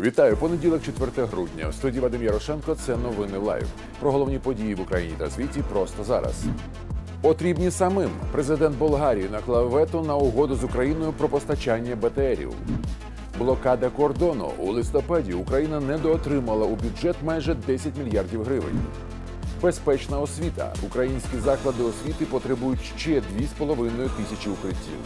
Вітаю понеділок, 4 грудня. У студії Вадим Ярошенко. Це новини лайв. Про головні події в Україні та світі просто зараз. Потрібні самим. Президент Болгарії наклав вето на угоду з Україною про постачання БТРів. Блокада кордону у листопаді Україна недоотримала у бюджет майже 10 мільярдів гривень. Безпечна освіта. Українські заклади освіти потребують ще 2,5 тисячі укриттів.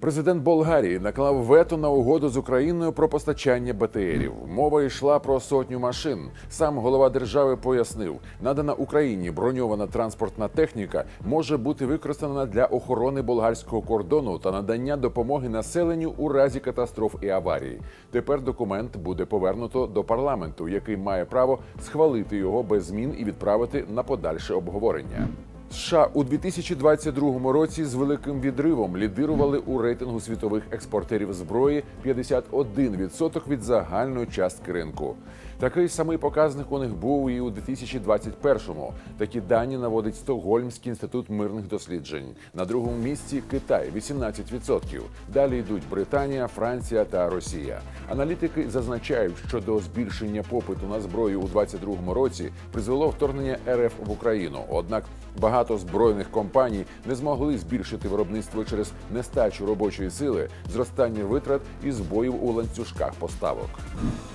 Президент Болгарії наклав вето на угоду з Україною про постачання БТРів. Мова йшла про сотню машин. Сам голова держави пояснив, надана Україні броньована транспортна техніка може бути використана для охорони болгарського кордону та надання допомоги населенню у разі катастроф і аварій. Тепер документ буде повернуто до парламенту, який має право схвалити його без змін і відправити на подальше обговорення. США у 2022 році з великим відривом лідирували у рейтингу світових експортерів зброї 51% від загальної частки ринку. Такий самий показник у них був і у 2021-му. Такі дані наводить Стокгольмський інститут мирних досліджень. На другому місці Китай 18%. Далі йдуть Британія, Франція та Росія. Аналітики зазначають, що до збільшення попиту на зброю у 2022 році призвело вторгнення РФ в Україну. Однак багато збройних компаній не змогли збільшити виробництво через нестачу робочої сили, зростання витрат і збоїв у ланцюжках поставок.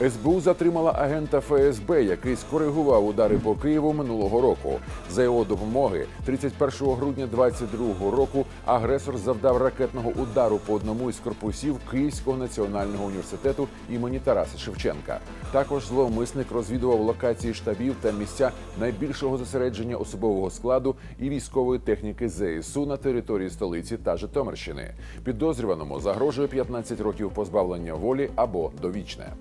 СБУ затримала агента ФСБ, який скоригував удари по Києву минулого року. За його допомоги, 31 грудня 2022 року агресор завдав ракетного удару по одному із корпусів Київського національного університету імені Тараса Шевченка. Також зловмисник розвідував локації штабів та місця найбільшого зосередження особового складу і військової техніки ЗСУ на території столиці та Житомирщини. Підозрюваному загрожує 15 років позбавлення волі або довічне.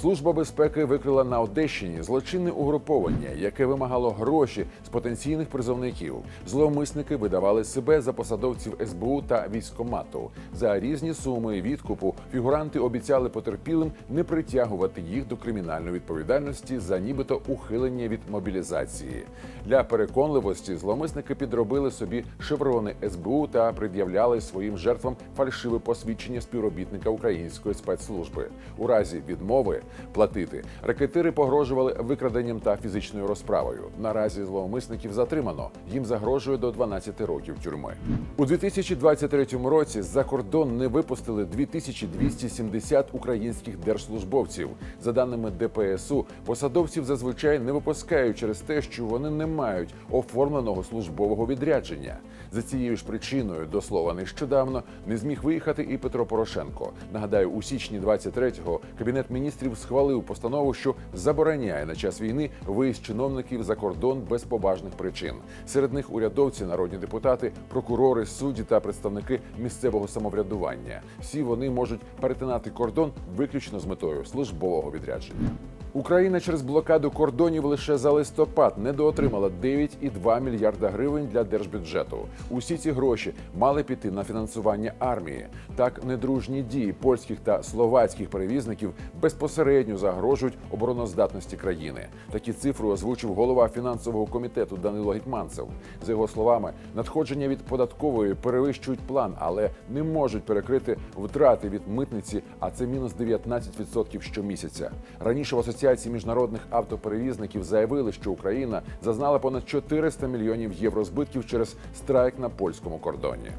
Служба безпеки викрила на Одещині злочинне угруповання, яке вимагало гроші з потенційних призовників. Зловмисники видавали себе за посадовців СБУ та військомату. За різні суми відкупу фігуранти обіцяли потерпілим не притягувати їх до кримінальної відповідальності за нібито ухилення від мобілізації. Для переконливості зловмисники підробили собі шеврони СБУ та пред'являли своїм жертвам фальшиве посвідчення співробітника української спецслужби. У разі відмови платити ракетири погрожували викраденням та фізичною розправою. Наразі зловмисників затримано. Їм загрожує до 12 років тюрми. У 2023 році за кордон не випустили 2270 українських держслужбовців. За даними ДПСУ, посадовців зазвичай не випускають через те, що вони не мають оформленого службового відрядження. За цією ж причиною, до слова, нещодавно не зміг виїхати і Петро Порошенко. Нагадаю, у січні 23-го кабінет міністрів схвалив постанову, що забороняє на час війни виїзд чиновників за кордон без поважних причин. Серед них урядовці, народні депутати, прокурори, судді та представники місцевого самоврядування. Всі вони можуть перетинати кордон виключно з метою службового відрядження. Україна через блокаду кордонів лише за листопад недоотримала 9,2 мільярда гривень для держбюджету. Усі ці гроші мали піти на фінансування армії. Так, недружні дії польських та словацьких перевізників безпосередньо загрожують обороноздатності країни. Такі цифри озвучив голова фінансового комітету Данило Гетманцев. За його словами, надходження від податкової перевищують план, але не можуть перекрити втрати від митниці, а це мінус 19% щомісяця. Раніше в асоціації міжнародних автоперевізників заявили, що Україна зазнала понад 400 мільйонів євро збитків через страйк на польському кордоні.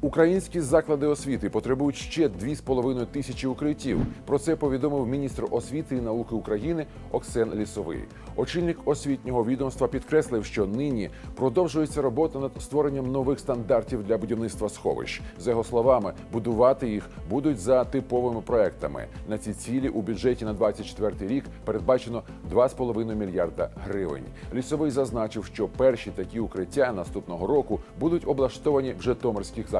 Українські заклади освіти потребують ще 2,5 тисячі укриттів. Про це повідомив міністр освіти і науки України Оксен Лісовий. Очільник освітнього відомства підкреслив, що нині продовжується робота над створенням нових стандартів для будівництва сховищ. За його словами, будувати їх будуть за типовими проектами. На ці цілі у бюджеті на 24 рік передбачено 2,5 мільярда гривень. Лісовий зазначив, що перші такі укриття наступного року будуть облаштовані в Житомирських